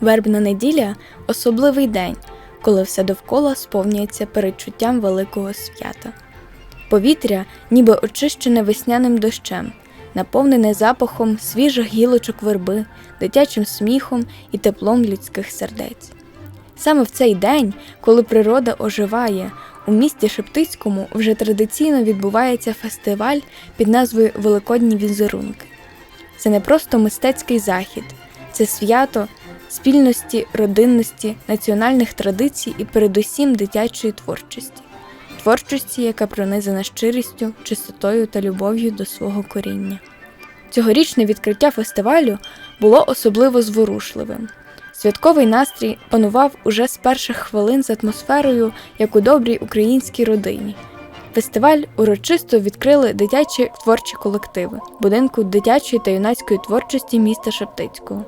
Вербна неділя особливий день, коли все довкола сповнюється передчуттям великого свята. Повітря, ніби очищене весняним дощем, наповнене запахом свіжих гілочок верби, дитячим сміхом і теплом людських сердець. Саме в цей день, коли природа оживає, у місті Шептицькому вже традиційно відбувається фестиваль під назвою Великодні візерунки. Це не просто мистецький захід, це свято спільності, родинності, національних традицій і передусім дитячої творчості. Творчості, яка пронизана щирістю, чистотою та любов'ю до свого коріння. Цьогорічне відкриття фестивалю було особливо зворушливим. Святковий настрій панував уже з перших хвилин з атмосферою, як у добрій українській родині. Фестиваль урочисто відкрили дитячі творчі колективи будинку дитячої та юнацької творчості міста Шептицького.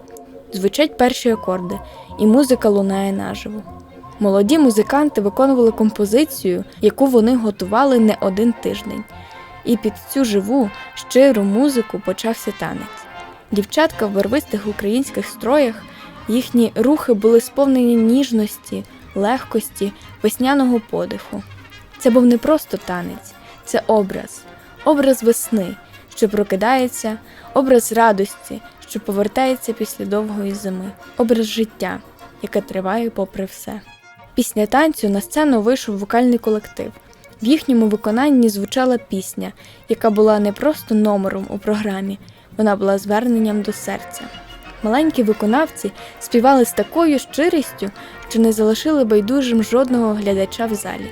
Звучать перші акорди, і музика лунає наживо. Молоді музиканти виконували композицію, яку вони готували не один тиждень. І під цю живу, щиру музику почався танець. Дівчатка в барвистих українських строях, їхні рухи були сповнені ніжності, легкості, весняного подиху. Це був не просто танець, це образ, образ весни, що прокидається, образ радості, що повертається після довгої зими, образ життя, яке триває попри все. Після танцю на сцену вийшов вокальний колектив. В їхньому виконанні звучала пісня, яка була не просто номером у програмі, вона була зверненням до серця. Маленькі виконавці співали з такою щирістю, що не залишили байдужим жодного глядача в залі.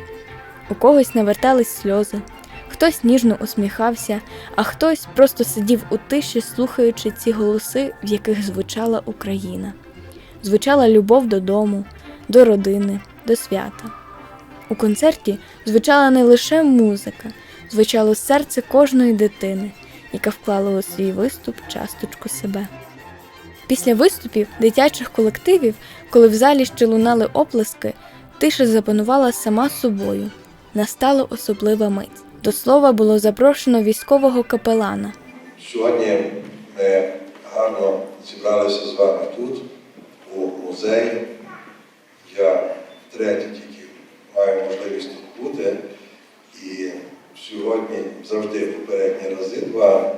У когось навертались сльози, хтось ніжно усміхався, а хтось просто сидів у тиші, слухаючи ці голоси, в яких звучала Україна. Звучала любов додому, до родини, до свята. У концерті звучала не лише музика, звучало серце кожної дитини, яка вклала у свій виступ часточку себе. Після виступів дитячих колективів, коли в залі ще лунали оплески, тиша запанувала сама собою. Настала особлива мить. До слова було запрошено військового капелана. Сьогодні ми гарно зібралися з вами тут, у музеї. Я втретє тільки маю можливість тут бути. І сьогодні завжди попередні рази два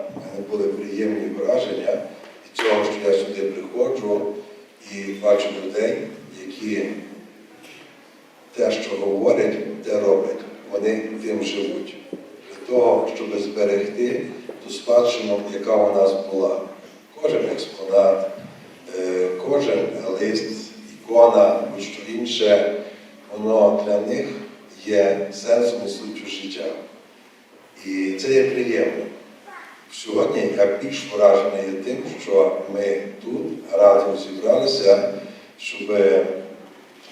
були приємні враження від цього, що я сюди приходжу і бачу людей, які те, що говорять, те роблять. Вони тим живуть. Для того, щоб зберегти ту спадщину, яка у нас була. Кожен експонат, е, кожен лист, ікона, будь-що інше, воно для них є сенсом і суттю життя. І це є приємно. Сьогодні я більш вражений є тим, що ми тут разом зібралися, щоб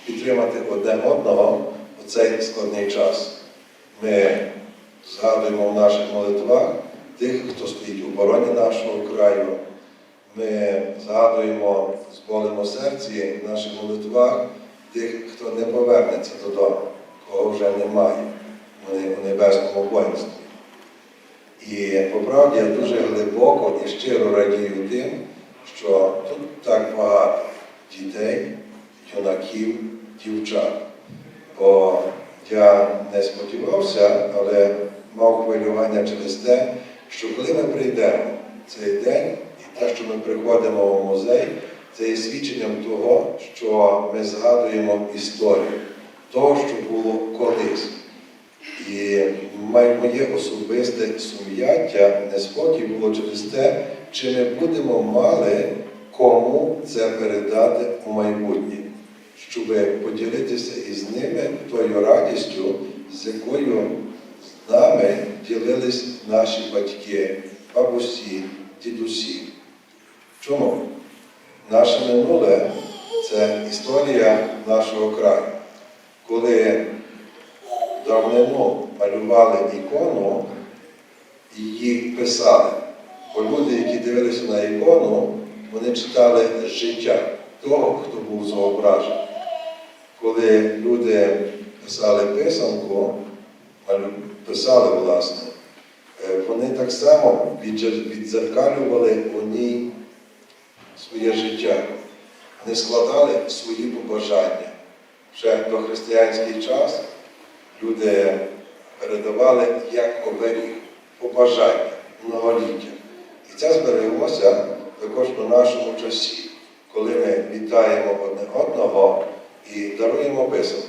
підтримати одне одного у цей складний час. Ми згадуємо в наших молитвах тих, хто стоїть у обороні нашого краю. Ми згадуємо з болем серці в наших молитвах тих, хто не повернеться додому, кого вже немає вони у небесному воїнстві. І по правді я дуже глибоко і щиро радію тим, що тут так багато дітей, юнаків, дівчат. Бо я не сподівався, але мав хвилювання через те, що коли ми прийдемо цей день, і те, що ми приходимо в музей, це є свідченням того, що ми згадуємо історію, того, що було колись. І моє особисте сум'яття, неспокій було через те, чи ми будемо мали кому це передати у майбутнє, щоб поділитися із ними тою радістю, з якою з нами ділились наші батьки, бабусі, дідусі. Чому? Наше минуле це історія нашого краю. Коли давнину малювали ікону її писали. Бо люди, які дивилися на ікону, вони читали життя того, хто був зображений. Коли люди писали писанку, писали, власне, е, вони так само віддзеркалювали у ній своє життя. вони складали свої побажання. Ще до християнський час люди передавали як оберіг, побажання, многоліття. І це збереглося також у нашому часі, коли ми вітаємо одне одного і даруємо писанку.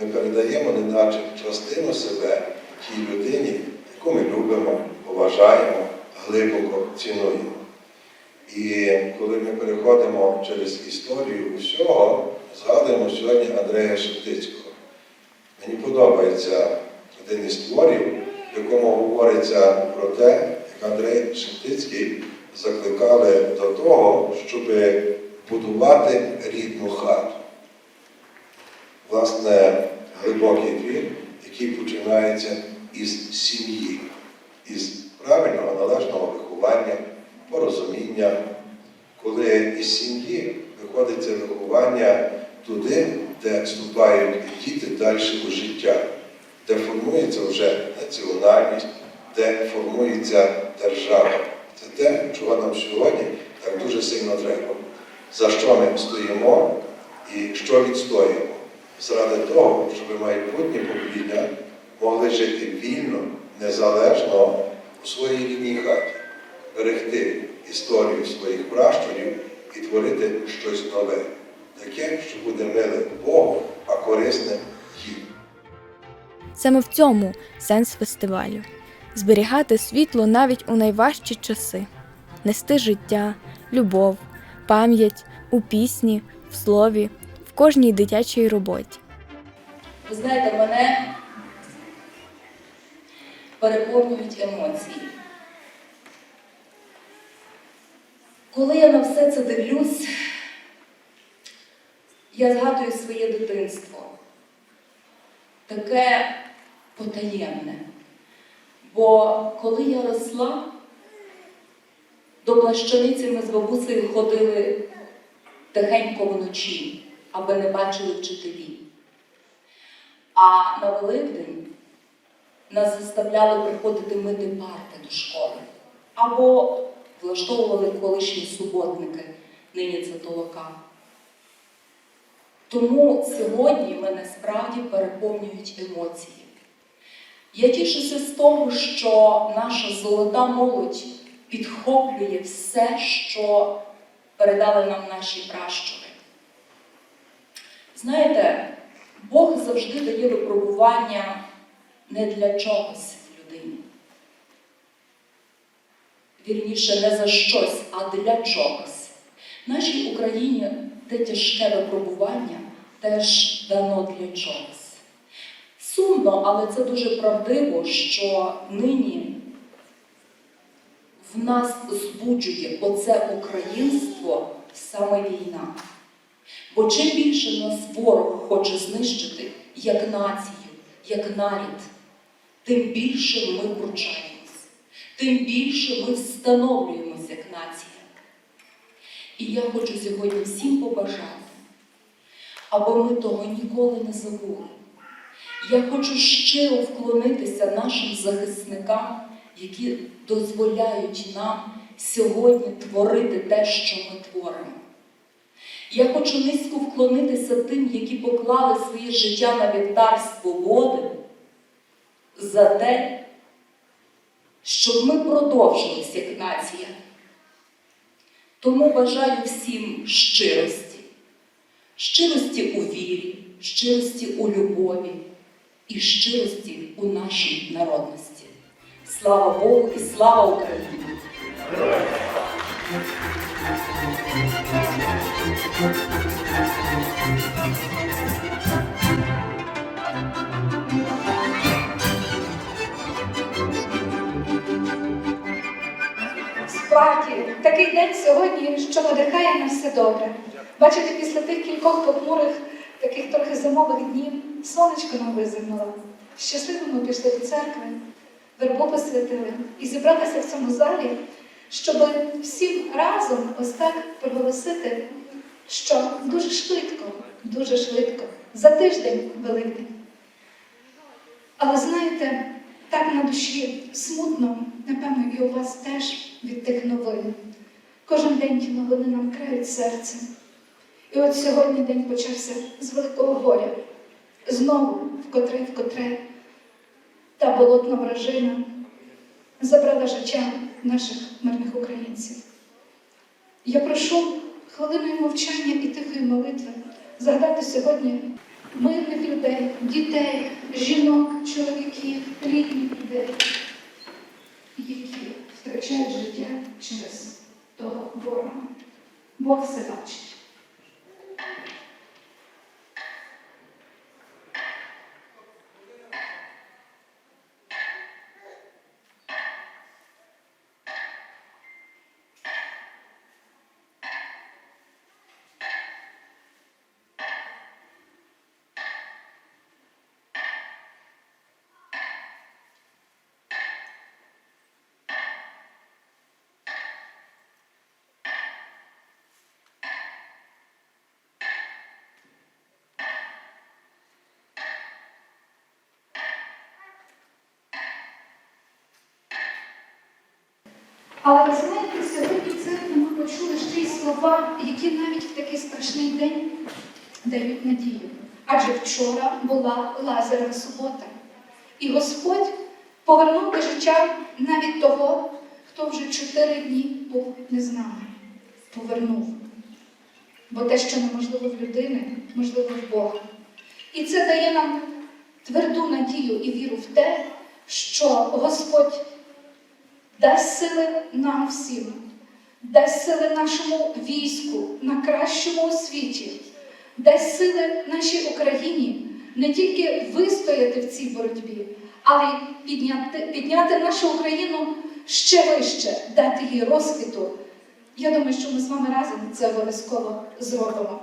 Ми передаємо неначе частину себе тій людині, яку ми любимо, поважаємо, глибоко цінуємо. І коли ми переходимо через історію усього, згадуємо сьогодні Андрея Шептицького. Мені подобається один із творів, в якому говориться про те, як Андрей Шептицький закликали до того, щоб будувати рідну хату. Власне, глибокий твір, який починається із сім'ї, із правильного належного виховання, порозуміння, коли із сім'ї виходить це виховання туди, де вступають діти далі у життя, де формується вже національність, де формується держава. Це те, чого нам сьогодні так дуже сильно треба. За що ми стоїмо і що відстоюємо. Заради того, щоб майбутні покоління могли жити вільно, незалежно у своїй рідній хаті, берегти історію своїх пращурів і творити щось нове, таке, що буде миле Богу, а корисне їм. Саме в цьому сенс фестивалю зберігати світло навіть у найважчі часи, нести життя, любов, пам'ять у пісні, в слові, в кожній дитячій роботі. Ви знаєте, мене переповнюють емоції. Коли я на все це дивлюсь, я згадую своє дитинство, таке потаємне. Бо коли я росла, до плащаниці ми з бабусею ходили тихенько вночі, аби не бачили вчителі. А на Великдень нас заставляли приходити мити парти до школи. Або влаштовували колишні суботники, нині це толока. Тому сьогодні мене справді переповнюють емоції. Я тішуся з того, що наша золота молодь підхоплює все, що передали нам наші пращури. Знаєте, Бог завжди дає випробування не для чогось в людині. Вірніше, не за щось, а для чогось. Нашій Україні те тяжке випробування теж дано для чогось. Сумно, але це дуже правдиво, що нині в нас збуджує оце українство саме війна. Бо чим більше нас ворог хоче знищити як націю, як нарід, тим більше ми пручаємось, тим більше ми встановлюємося як нація. І я хочу сьогодні всім побажати, аби ми того ніколи не забули. Я хочу щиро вклонитися нашим захисникам, які дозволяють нам сьогодні творити те, що ми творимо. Я хочу низько вклонитися тим, які поклали своє життя на вівтар свободи за те, щоб ми продовжилися як нація. Тому бажаю всім щирості, щирості у вірі, щирості у любові і щирості у нашій народності. Слава Богу і слава Україні! Справді, такий день сьогодні, що надихає на все добре. Бачите, після тих кількох похмурих, таких трохи зимових днів, сонечко нам визирнуло. Щасливо ми пішли до церкви, вербу посвятили і зібралися в цьому залі, щоб всім разом ось так проголосити, що дуже швидко, дуже швидко, за тиждень Великдень. Але знаєте, так на душі смутно, напевно, і у вас теж від тих новин. Кожен день ті новини нам крають серце. І от сьогодні день почався з великого горя. Знову, вкотре, вкотре, та болотна вражина забрала життя наших мирних українців. Я прошу хвилиною мовчання і тихої молитви згадати сьогодні мирних людей, дітей, жінок, чоловіків, рідних людей, які втрачають життя через того ворога. Бог все бачить. Але ви знаєте, сьогодні в церкві ми почули ще й слова, які навіть в такий страшний день дають надію. Адже вчора була Лазарова субота. І Господь повернув до життя навіть того, хто вже чотири дні був не з нами. Повернув. Бо те, що неможливо в людини, можливо в Бога. І це дає нам тверду надію і віру в те, що Господь дасть сили нам всім, дасть сили нашому війську на кращому у світі, дасть сили нашій Україні не тільки вистояти в цій боротьбі, але й підняти, підняти нашу Україну ще вище, дати їй розквіту. Я думаю, що ми з вами разом це обов'язково зробимо.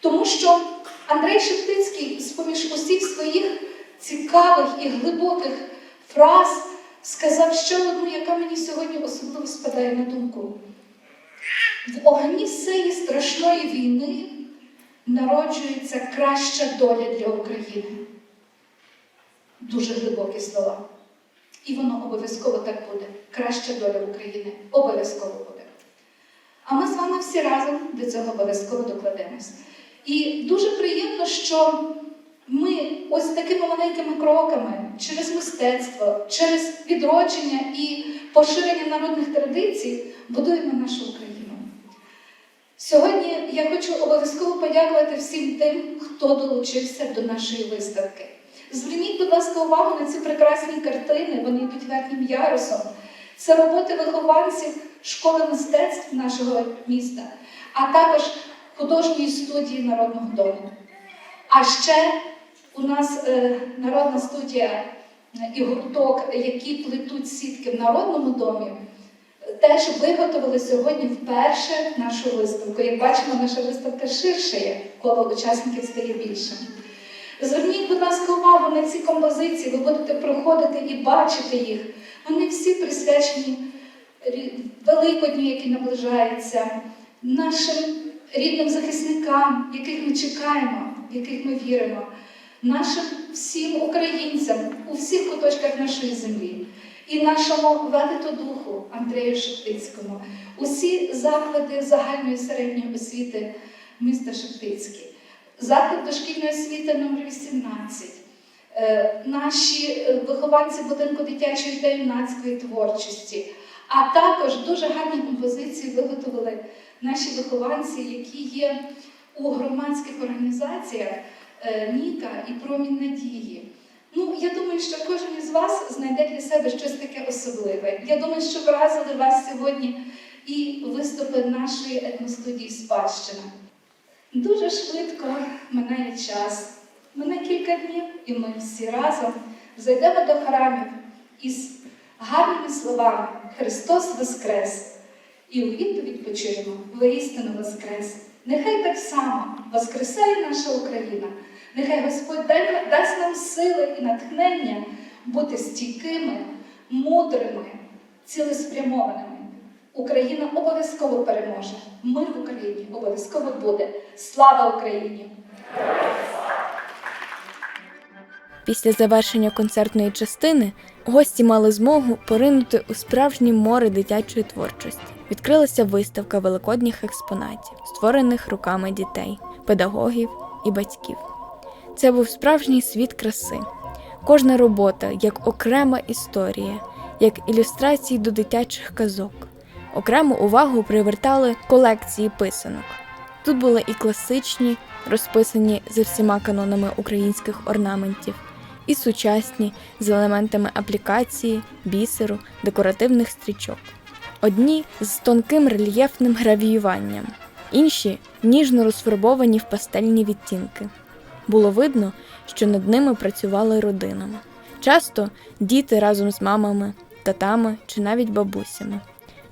Тому що Андрей Шептицький, з-поміж усіх своїх цікавих і глибоких фраз, сказав ще одну, яка мені сьогодні особливо спадає на думку. В огні цієї страшної війни народжується краща доля для України. Дуже глибокі слова. І воно обов'язково так буде. Краща доля України обов'язково буде. А ми з вами всі разом до цього обов'язково докладемось. І дуже приємно, що ми ось такими маленькими кроками через мистецтво, через відродження і поширення народних традицій будуємо нашу Україну. Сьогодні я хочу обов'язково подякувати всім тим, хто долучився до нашої виставки. Зверніть, будь ласка, увагу на ці прекрасні картини, вони йдуть верхнім ярусом. Це роботи вихованців школи мистецтв нашого міста, а також художньої студії Народного дому. А ще у нас е, народна студія е, і гурток, які плетуть сітки в народному домі, теж виготовили сьогодні вперше нашу виставку. Як бачимо, наша виставка ширшає, коло учасників стає більшим. Зверніть, будь ласка, увагу на ці композиції, ви будете проходити і бачити їх. Вони всі присвячені Великодню, який наближається, нашим рідним захисникам, яких ми чекаємо, в яких ми віримо, нашим всім українцям у всіх куточках нашої землі, і нашому велетодуху Андрею Шептицькому, усі заклади загальної середньої освіти міста Шептицький, заклад дошкільної освіти номер 18 е, наші е, вихованці будинку дитячої та юнацької творчості, а також дуже гарні композиції виготовили наші вихованці, які є у громадських організаціях Ніка і Промінь Надії. Ну, я думаю, що кожен із вас знайде для себе щось таке особливе. Я думаю, що вразили вас сьогодні і виступи нашої етностудії Спадщина. Дуже швидко минає час. Мине кілька днів, і ми всі разом зайдемо до храмів із гарними словами Христос Воскрес! І у відповідь почуємо воістину Воскрес! Нехай так само воскресає наша Україна, нехай Господь дасть нам сили і натхнення бути стійкими, мудрими, цілеспрямованими. Україна обов'язково переможе. Мир в Україні обов'язково буде. Слава Україні! Після завершення концертної частини гості мали змогу поринути у справжнє море дитячої творчості. відкрилася виставка великодніх експонатів, створених руками дітей, педагогів і батьків. Це був справжній світ краси. Кожна робота як окрема історія, як ілюстрації до дитячих казок. Окрему увагу привертали колекції писанок. Тут були і класичні, розписані за всіма канонами українських орнаментів, і сучасні з елементами аплікації, бісеру, декоративних стрічок. Одні з тонким рельєфним гравіюванням, інші ніжно розфарбовані в пастельні відтінки. Було видно, що над ними працювали родинами. Часто діти разом з мамами, татами чи навіть бабусями.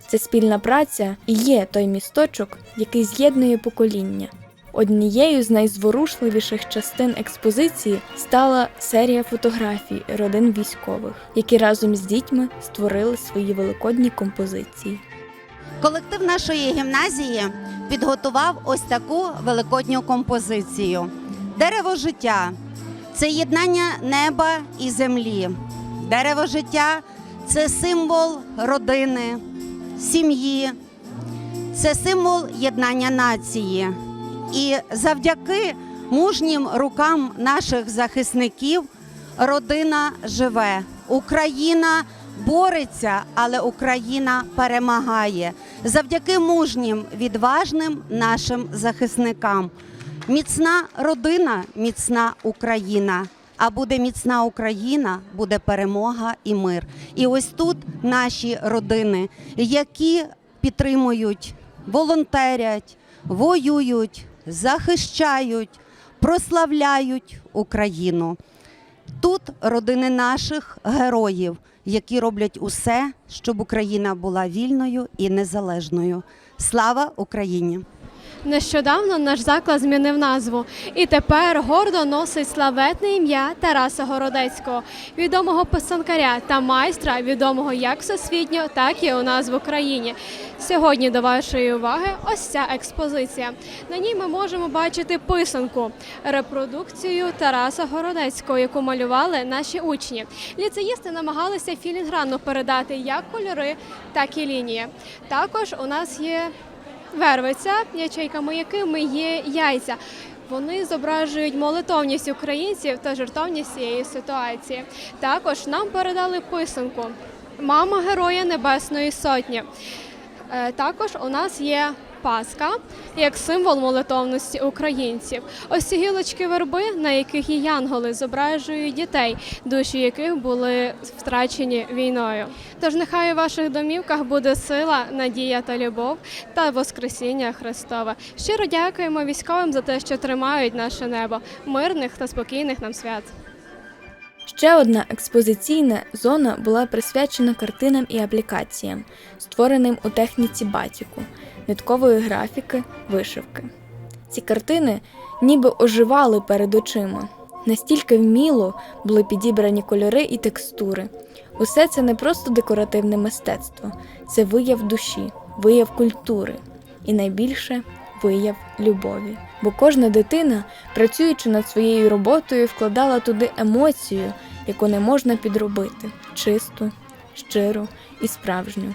Ця спільна праця і є той місточок, який з'єднує покоління. Однією з найзворушливіших частин експозиції стала серія фотографій родин військових, які разом з дітьми створили свої великодні композиції. Колектив нашої гімназії підготував ось таку великодню композицію. Дерево життя це єднання неба і землі. Дерево життя це символ родини, сім'ї, це символ єднання нації. І завдяки мужнім рукам наших захисників родина живе. Україна бореться, але Україна перемагає завдяки мужнім, відважним нашим захисникам. Міцна родина, міцна Україна. А буде міцна Україна, буде перемога і мир. І ось тут наші родини, які підтримують, волонтерять, воюють, захищають, прославляють Україну. Тут родини наших героїв, які роблять усе, щоб Україна була вільною і незалежною. Слава Україні! Нещодавно наш заклад змінив назву і тепер гордо носить славетне ім'я Тараса Городецького, відомого писанкаря та майстра, відомого як всесвітньо, так і у нас в Україні. Сьогодні до вашої уваги ось ця експозиція. На ній ми можемо бачити писанку, репродукцію Тараса Городецького, яку малювали наші учні. Ліцеїсти намагалися філігранно передати як кольори, так і лінії. Також у нас є вервиця, ячейками якими є яйця. Вони зображують молитовність українців та жертовність цієї ситуації. Також нам передали писанку Мама Героя Небесної Сотні. Е, Також у нас є Пасха як символ молитовності українців. Ось ці гілочки верби, на яких є янголи, зображують дітей, душі яких були втрачені війною. Тож нехай у ваших домівках буде сила, надія та любов та Воскресіння Христове. Щиро дякуємо військовим за те, що тримають наше небо, мирних та спокійних нам свят. Ще одна експозиційна зона була присвячена картинам і аплікаціям, створеним у техніці батіку, ниткової графіки, вишивки. Ці картини ніби оживали перед очима. Настільки вміло були підібрані кольори і текстури. Усе це не просто декоративне мистецтво, це вияв душі, вияв культури і найбільше вияв любові. Бо кожна дитина, працюючи над своєю роботою, вкладала туди емоцію, яку не можна підробити чисту, щиру і справжню.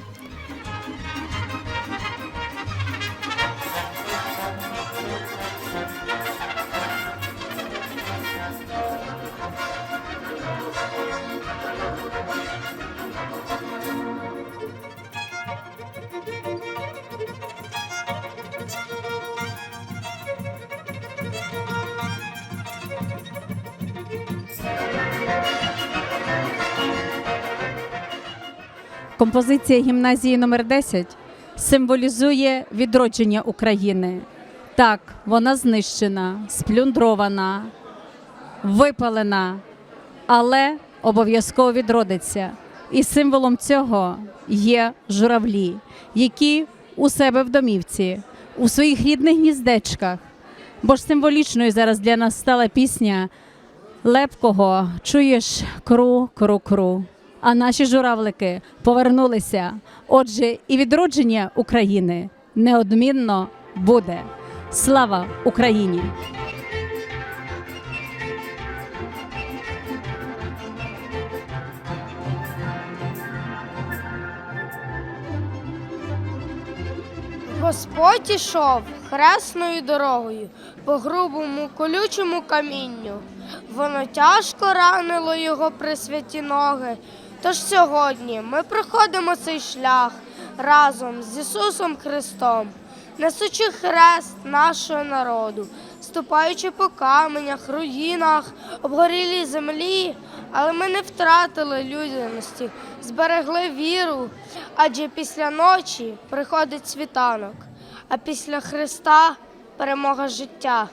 Композиція гімназії номер 10 символізує відродження України. Так, вона знищена, сплюндрована, випалена, але обов'язково відродиться. І символом цього є журавлі, які у себе в домівці, у своїх рідних гніздечках. Бо ж символічною зараз для нас стала пісня Лепкого Чуєш кру, кру, кру. А наші журавлики повернулися. Отже, і відродження України неодмінно буде. Слава Україні! Господь ішов хресною дорогою по грубому колючому камінню. Воно тяжко ранило його при святі ноги. Тож сьогодні ми проходимо цей шлях разом з Ісусом Христом, несучи хрест нашого народу, ступаючи по каменях, руїнах, обгорілій землі, але ми не втратили людяності, зберегли віру, адже після ночі приходить світанок, а після Христа перемога життя.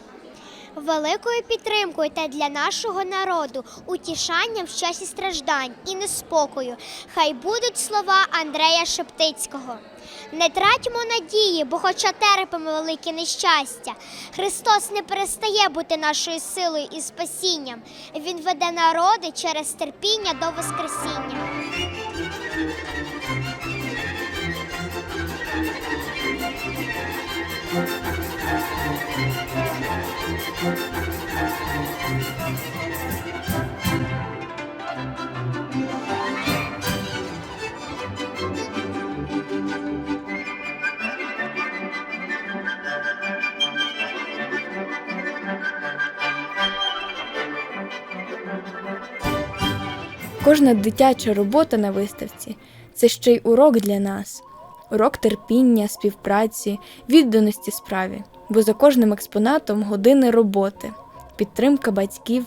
Великою підтримкою та для нашого народу, утішанням в часі страждань і неспокою. Хай будуть слова Андрея Шептицького. Не тратьмо надії, бо хоча терпимо велике нещастя. Христос не перестає бути нашою силою і спасінням. Він веде народи через терпіння до Воскресіння. Кожна дитяча робота на виставці це ще й урок для нас, урок терпіння, співпраці, відданості справі, бо за кожним експонатом години роботи, підтримка батьків,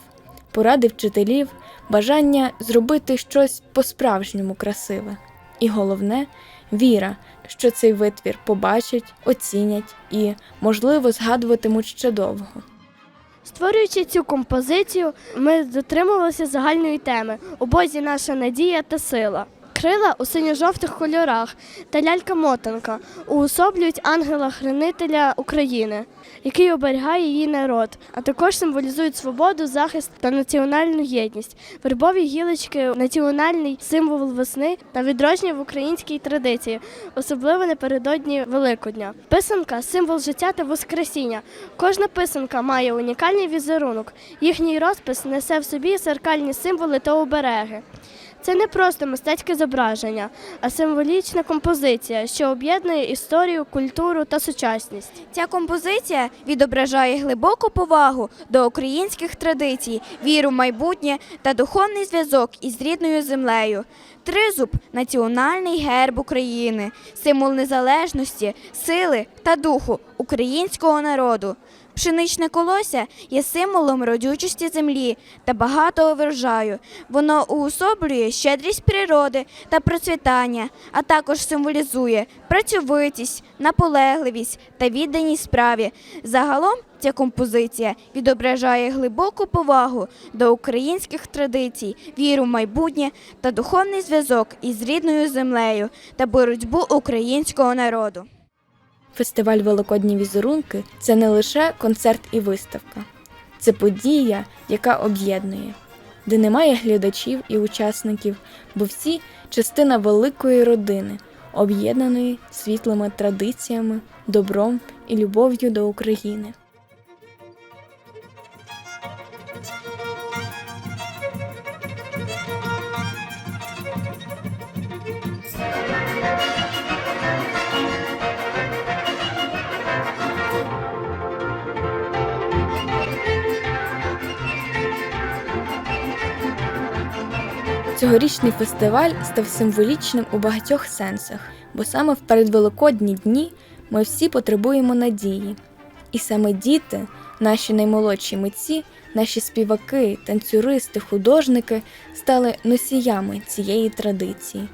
поради вчителів, бажання зробити щось по-справжньому красиве. І головне віра, що цей витвір побачать, оцінять і, можливо, згадуватимуть ще довго. Створюючи цю композицію, ми дотримувалися загальної теми у Бозі наша надія та сила. Крила у синьо-жовтих кольорах та лялька-мотанка уособлюють ангела-хранителя України, який оберігає її народ, а також символізують свободу, захист та національну єдність. Вербові гілочки національний символ весни та відродження в українській традиції, особливо напередодні Великодня. Писанка символ життя та воскресіння. Кожна писанка має унікальний візерунок. Їхній розпис несе в собі зеркальні символи та обереги. Це не просто мистецьке зображення, а символічна композиція, що об'єднує історію, культуру та сучасність. Ця композиція відображає глибоку повагу до українських традицій, віру в майбутнє та духовний зв'язок із рідною землею. Тризуб національний герб України, символ незалежності, сили та духу українського народу. Пшеничне колося є символом родючості землі та багатого врожаю. Воно уособлює щедрість природи та процвітання, а також символізує працьовитість, наполегливість та відданість справі. Загалом ця композиція відображає глибоку повагу до українських традицій, віру в майбутнє та духовний зв'язок із рідною землею та боротьбу українського народу. Фестиваль Великодні візерунки це не лише концерт і виставка, це подія, яка об'єднує, де немає глядачів і учасників, бо всі частина великої родини, об'єднаної світлими традиціями, добром і любов'ю до України. Цьогорічний фестиваль став символічним у багатьох сенсах, бо саме в передвеликодні дні ми всі потребуємо надії. І саме діти, наші наймолодші митці, наші співаки, танцюристи, художники стали носіями цієї традиції.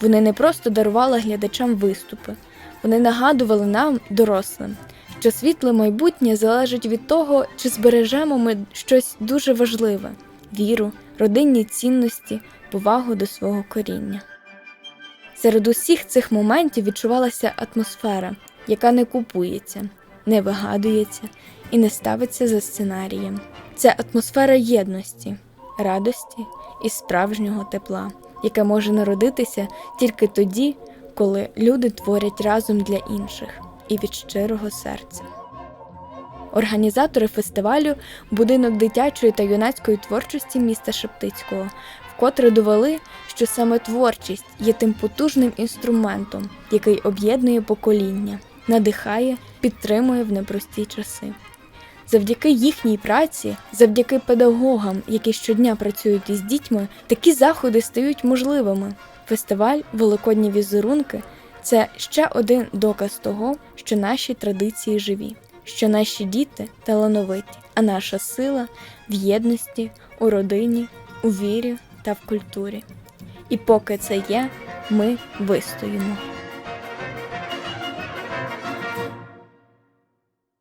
Вони не просто дарували глядачам виступи, вони нагадували нам, дорослим, що світле майбутнє залежить від того, чи збережемо ми щось дуже важливе віру, родинні цінності, повагу до свого коріння. Серед усіх цих моментів відчувалася атмосфера, яка не купується, не вигадується і не ставиться за сценарієм. Це атмосфера єдності, радості і справжнього тепла, яке може народитися тільки тоді, коли люди творять разом для інших і від щирого серця. Організатори фестивалю Будинок дитячої та юнацької творчості міста Шептицького вкотре довели, що саме творчість є тим потужним інструментом, який об'єднує покоління. надихає, підтримує в непрості часи. Завдяки їхній праці, завдяки педагогам, які щодня працюють із дітьми, такі заходи стають можливими. Фестиваль Великодні візерунки це ще один доказ того, що наші традиції живі, що наші діти талановиті, а наша сила в єдності, у родині, у вірі та в культурі. І поки це є, ми вистоїмо.